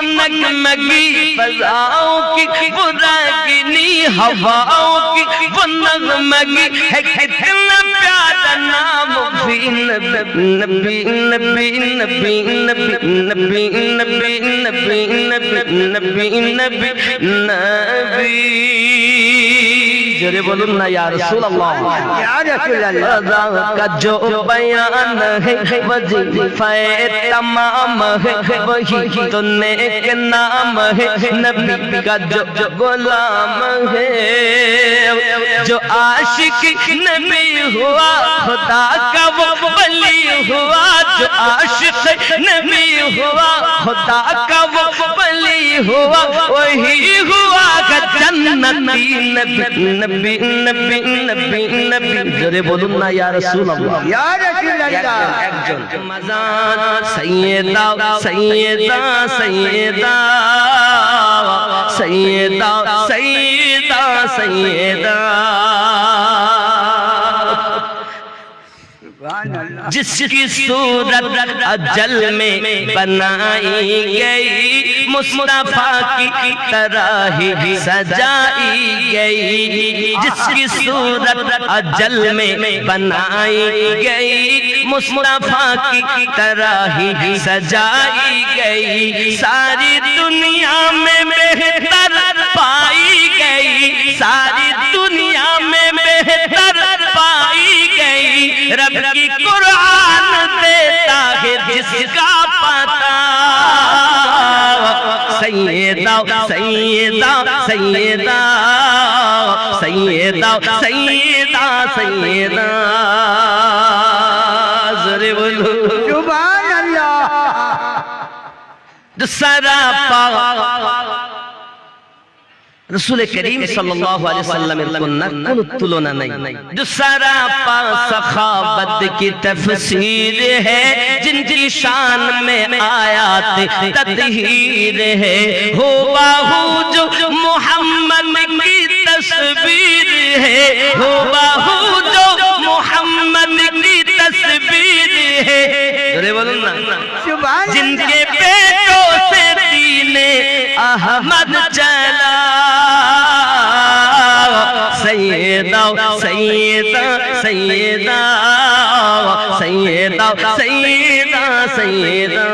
وہ فضاؤں کی وہ راگنی ہواؤں کی وہ نغمگی ہے کتنا پیارا نام نبی نبی نبی نبی نبی نبی نبی نبی نبی نبی نبی جرے بولن نا یا رسول اللہ. یا رسول اللہ. کا جو بیان ہے وظیفہ تمام ہے وہی تو نیک نام ہے۔ نبی کا جو غلام ہے جو عاشق نبی ہوا خدا کا وہ ولی ہوا جو عاشق نبی ہوا خدا کا وہ ولی ہوا وہی ہوا۔ জান্নাতি নবী নবী নবী নবী জোরে বলুন না ইয়া রাসূলুল্লাহ। ইয়া রাসূলুল্লাহ। একজন। মাজান সাইয়েদা। जिसकी सूरत अजल में बनाई गई, मुस्तफ़ा की तरह ही सजाई गई, जिसकी सूरत अजल में बनाई गई, मुस्तफ़ा की तरह ही सजाई गई, सारी दुनिया में बेहतर पाई गई, सारी दुनिया में बेहतर पाई गई, रब की कुरान है जिसका पता सैदा सैदा सैदा सैदा सैदा सैदा जरे बोलो सुभान अल्लाह दूसरा पा রসুল করিম সাল্লাল্লাহু আলাইহি ওয়াসাল্লামের কন্যা কোন তুলনা নাই जो सरापा सखावत की तफसीर है जिनकी शान में आयात तदहीर है हो बाहू जो मोहम्मद की तस्वीर है हो बाहू जो मोहम्मद की तस्वीर है जरे बोलूं ना सुभान जिनके पेटों से दीने अहमद चला सैदा सैदा सैदा सैदा सैदा सैदा